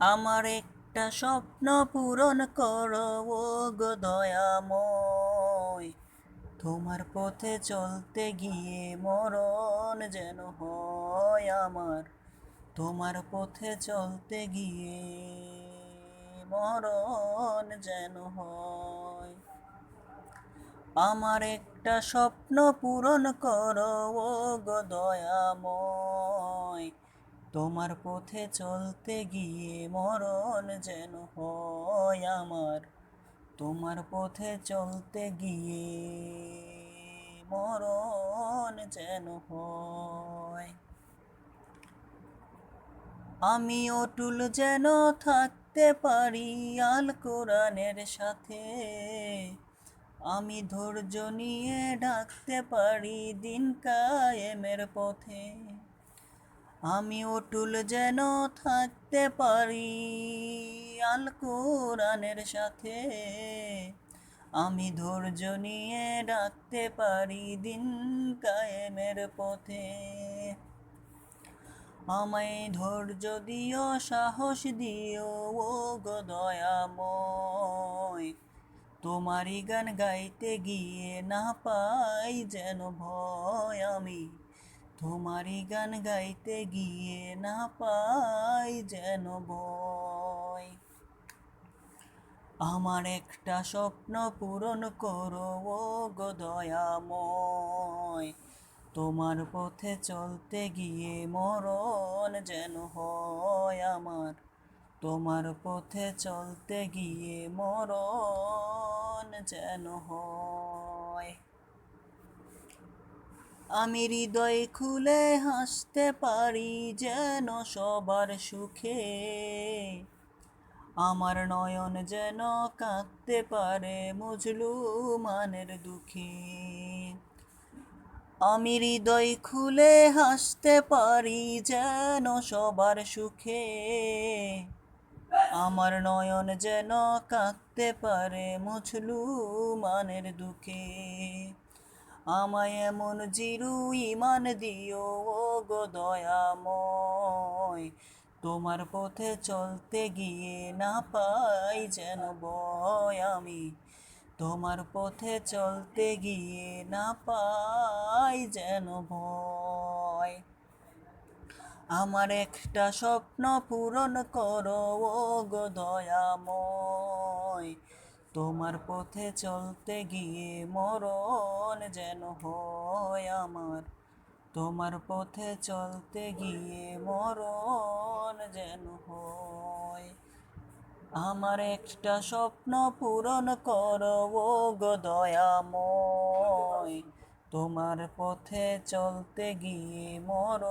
আমার একটা স্বপ্ন পূরণ করো, ও গো দয়াময়। তোমার পথে চলতে গিয়ে মরণ যেন হয় আমার। তোমার পথে চলতে গিয়ে মরণ যেন হয়। আমার একটা স্বপ্ন পূরণ করো, ও গো দয়াময়। তোমার পথে চলতে গিয়ে মরণ যেন হয় আমার। তোমার পথে চলতে গিয়ে মরণ যেন হয়। আমি অটুল যেন থাকতে পারি আল কোরআনের সাথে। আমি ধৈর্য নিয়ে ডাকতে পারি দিন কায়েমের পথে। আমি অটুল যেন থাকতে পারি, আল কোরআনের সাথে। আমি ধৈর্য নিয়ে ডাকতে পারি দিন কায়েমের পথে। আমায় ধৈর্য দিও, সাহস দিও ও গো তোমারই গান গাইতে গিয়ে না পাই যেন ভয় আমি। তোমারই গান গাইতে গিয়ে না পাই যেন ভয় আমার একটা স্বপ্ন পূরণ করো, ও গো দয়াময়। তোমার পথে চলতে গিয়ে মরণ যেন হয় আমার। তোমার পথে চলতে গিয়ে মরণ যেন হয়। আমি হৃদয় খুলে হাসতে পারি যেন সবার সুখে। আমার নয়ন যেন কাঁদতে পারে মজলু মানের দুঃখে। আমি হৃদয় খুলে হাসতে পারি যেন সবার সুখে। আমার নয়ন যেন কাঁদতে পারে মুছলু মানের দুঃখে। আমায় এমন জিরু ইমান দিও গো দয়াময়। তোমার পথে চলতে গিয়ে না পাই যেন বয় আমি। তোমার পথে চলতে গিয়ে না পাই যেন ভয়। আমার একটা স্বপ্ন পূরণ করো ও গো দয়াময়। তোমার পথে চলতে গিয়ে মরণ যেন হয় আমার। তোমার পথে চলতে গিয়ে মরণ যেন হয়। আমার একটা স্বপ্ন পূরণ করো, ও গো দয়াময়। তোমার পথে চলতে গিয়ে মর